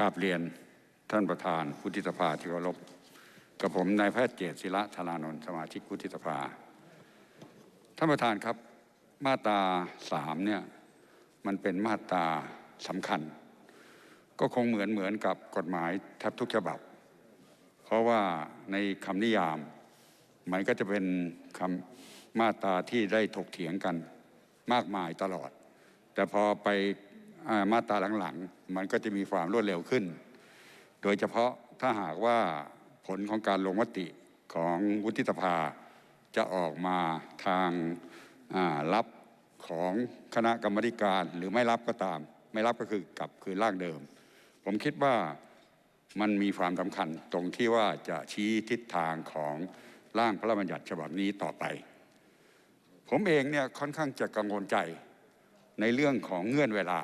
กราบเรียนท่านประธานวุฒิสภาที่เคารพกับผมนายแพทย์เจตศิระธารานนท์สมาชิกวุฒิสภา ท่านประธานครับมาตราสามเนี่ยมันเป็นมาตราสำคัญ ก็คงเหมือนเหมือนกับกฎหมายแทบทุกฉบับ เพราะว่าในคำนิยามมันก็จะเป็นคำมาตราที่ได้ถกเถียงกันมากมายตลอด แต่พอไป มาตราหลังๆ มันก็จะมีความรวดเร็วขึ้น โดยเฉพาะถ้าหากว่าผลของการลงมติของวุฒิสภา จะออกมาทางารับของคณะกรรมการหรือไม่รับก็ตาม ไม่รับก็คือกลับคืนร่างเดิม ผมคิดว่ามันมีความสำคัญตรงที่ว่าจะชี้ทิศทางของร่างพระราชบัญญัติฉบับนี้ต่อไป ผมเองเนี่ยค่อนข้างจะกังวลใจในเรื่องของเงื่อนเวลา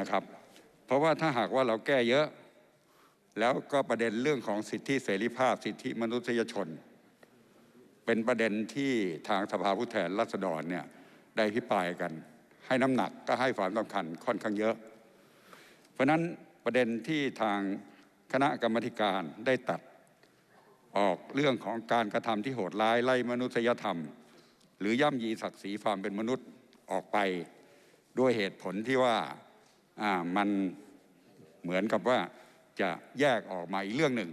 นะครับ เพราะว่าถ้าหากว่าเราแก้เยอะ แล้วก็ประเด็นเรื่องของสิทธิเสรีภาพ สิทธิมนุษยชน เป็นประเด็นที่ทางสภาผู้แทนราษฎรเนี่ยได้พิปรายกัน ให้น้ำหนักก็ให้ความสำคัญค่อนข้างเยอะ เพราะนั้นประเด็นที่ทางคณะกรรมการได้ตัดออกเรื่องของการกระทำที่โหดร้ายไล่มนุษยธรรม หรือย่ำยีศักดิ์ศรีความเป็นมนุษย์ออกไป ด้วยเหตุผลที่ว่า มันเหมือนกับว่าจะแยกออกมาอีกเรื่องหนึ่ง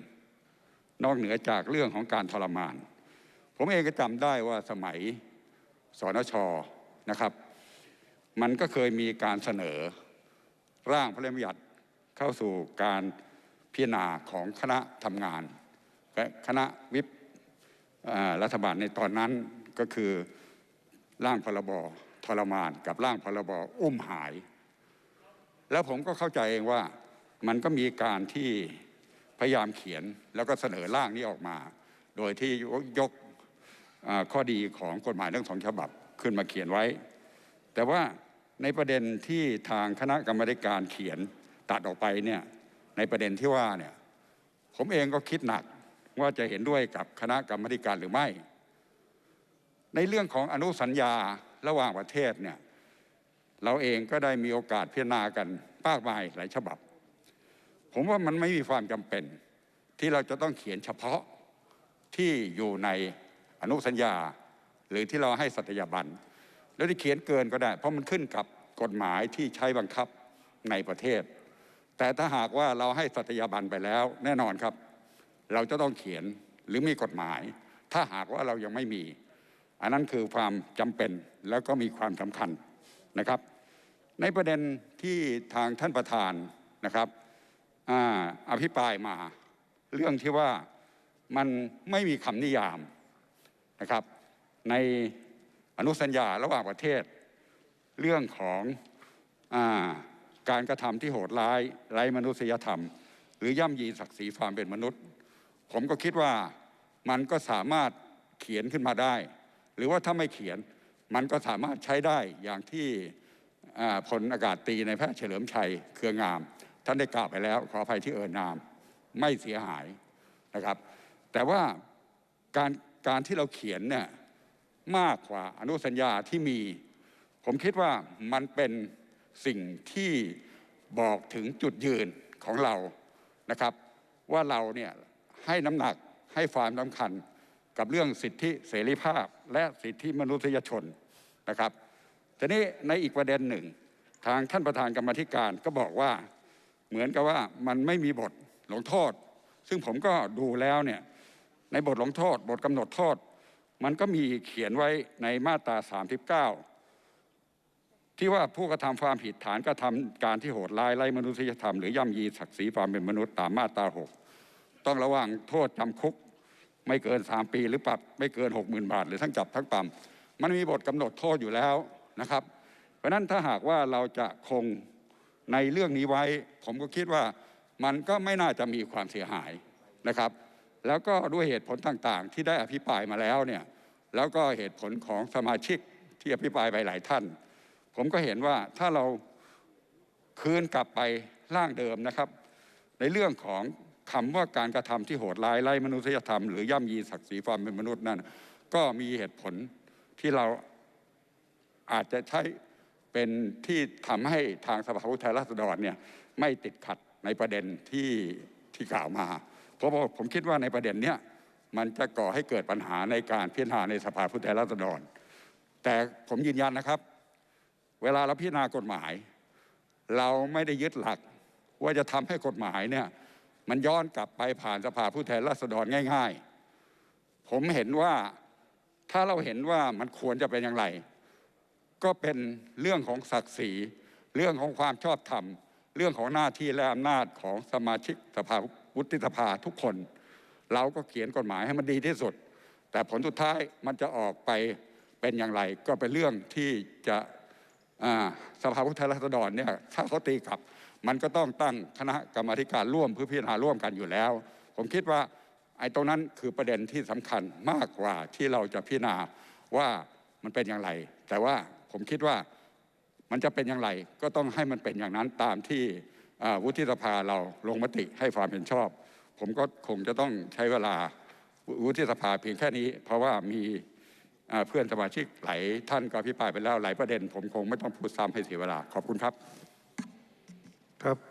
นอกเหนือจากเรื่องของการทรมาน ผมเองก็จำได้ว่าสมัยสนชนะครับ มันก็เคยมีการเสนอร่างพระราชบัญญัติเข้าสู่การพิจารณาของคณะทำงานและคณะวิปรัฐบาลในตอนนั้นก็คือร่างพรบทรมานกับร่างพรบอุ้มหาย แล้วผมก็เข้าใจเองว่ามันก็มีการที่พยายามเขียนแล้วก็เสนอร่างนี้ออกมา โดยที่ยกข้อดีของกฎหมายทั้งสองฉบับขึ้นมาเขียนไว้ แต่ว่าในประเด็นที่ทางคณะกรรมการเขียนตัดออกไปเนี่ยในประเด็นที่ว่าเนี่ยผมเองก็คิดหนักว่าจะเห็นด้วยกับคณะกรรมการหรือไม่ ในเรื่องของอนุสัญญาระหว่างประเทศเนี่ย เราเองก็ได้มีโอกาสพิจารณากันมากมายหลายฉบับ ผมว่ามันไม่มีความจำเป็น ที่เราจะต้องเขียนเฉพาะที่อยู่ในอนุสัญญา หรือที่เราให้สัตยาบันแล้วที่เขียนเกินก็ได้ เพราะมันขึ้นกับกฎหมายที่ใช้บังคับในประเทศ แต่ถ้าหากว่าเราให้สัตยาบันไปแล้ว แน่นอนครับ เราจะต้องเขียนหรือมีกฎหมาย ถ้าหากว่าเรายังไม่มี อันนั้นคือความจำเป็นแล้วก็มีความสำคัญ นะครับ ในประเด็นที่ทางท่านประธานนะครับออภิปรายมาเรื่องที่ว่ามันไม่มีคำนิยามนะครับ ในอนุสัญญาระหว่างประเทศ เรื่องของอการกระทำที่โหดร้ายไร้มนุษยธรรม หรือย่ำยีศักดิ์ศรีความเป็นมนุษย์ ผมก็คิดว่ามันก็สามารถเขียนขึ้นมาได้ หรือว่าถ้าไม่เขียน มันก็สามารถใช้ได้อย่างที่พลอากาศตรีในแพทย์เฉลิมชัยเครืองาม ท่านได้กล่าวไปแล้วขออภัยที่เอ่ยนามไม่เสียหายนะครับ แต่ว่าการการที่เราเขียนเนี่ยมากกว่าอนุสัญญาที่มี ผมคิดว่ามันเป็นสิ่งที่บอกถึงจุดยืนของเรานะครับ ว่าเราเนี่ยให้น้ำหนักให้ความสำคัญ กับเรื่องสิทธิเสรีภาพและสิทธิมนุษยชนนะครับทีนี้ในอีกประเด็นหนึ่ง ทางท่านประธานกรรมธิการก็บอกว่าเหมือนกับว่ามันไม่มีบทลงโทษ ซึ่งผมก็ดูแล้วเนี่ยในบทลงโทษ บทกำหนดโทษ มันก็มีเขียนไว้ในมาตรา 39 ที่ว่าผู้กระทำความผิดฐานกระทำการที่โหดร้ายไร้มนุษยธรรมหรือย่ำยีศักดิ์ศรีความเป็นมนุษย์ตามมาตรา 6 ต้องระวังโทษจำคุก ไม่เกิน 3 ปีหรือปรับไม่เกิน 60,000 บาท หรือทั้งจับทั้งปรับมันมีบทกำหนดโทษอยู่แล้วนะครับ เพราะฉะนั้นถ้าหากว่าเราจะคงในเรื่องนี้ไว้ ผมก็คิดว่ามันก็ไม่น่าจะมีความเสียหายนะครับ แล้วก็ด้วยเหตุผลต่างๆ ที่ได้อภิปรายมาแล้วเนี่ยแล้วก็เหตุผลของสมาชิกที่อภิปรายไปหลายท่าน ผมก็เห็นว่าถ้าเราคืนกลับไปร่างเดิมนะครับ ในเรื่องของ คำว่าการกระทำที่โหดร้ายไร้มนุษยธรรมหรือย่ำยีศักดิ์ศรีความเป็นมนุษย์นั่นก็มีเหตุผลที่เราอาจจะใช้เป็นที่ทำให้ทางสภาผู้แทนราษฎรเนี่ยไม่ติดขัดในประเด็นที่ที่กล่าวมา เพราะว่าผมคิดว่าในประเด็นเนี้ยมันจะก่อให้เกิดปัญหาในการพิจารณาในสภาผู้แทนราษฎร แต่ผมยืนยันนะครับ เวลาเราพิจารณากฎหมาย เราไม่ได้ยึดหลักว่าจะทำให้กฎหมายเนี่ย มันย้อนกลับไปผ่านสภาผู้แทนราษฎรง่าย ๆ ผมเห็นว่าถ้าเราเห็นว่ามันควรจะเป็นอย่างไร ก็เป็นเรื่องของศักดิ์ศรี เรื่องของความชอบธรรม เรื่องของหน้าที่และอำนาจของสมาชิกสภาวุฒิสภาทุกคน เราก็เขียนกฎหมายให้มันดีที่สุด แต่ผลสุดท้ายมันจะออกไปเป็นอย่างไร ก็เป็นเรื่องที่จะสภาผู้แทนราษฎรเนี่ยถ้าเขาตีกลับ มันก็ต้องตั้งคณะกรรมการร่วมเพื่อพิจารณาร่วมกันอยู่แล้ว ผมคิดว่าไอ้ตรงนั้นคือประเด็นที่สำคัญมากกว่าที่เราจะพิจารณาว่ามันเป็นอย่างไร แต่ว่าผมคิดว่ามันจะเป็นอย่างไร ก็ต้องให้มันเป็นอย่างนั้นตามที่วุฒิสภาเราลงมติให้ความเห็นชอบ ผมก็คงจะต้องใช้เวลาวุฒิสภาเพียงแค่นี้ เพราะว่ามีเพื่อนสมาชิกหลายท่านก็อภิปรายไปแล้วหลายประเด็น ผมคงไม่ต้องพูดซ้ำให้เสียเวลาขอบคุณครับ ครับ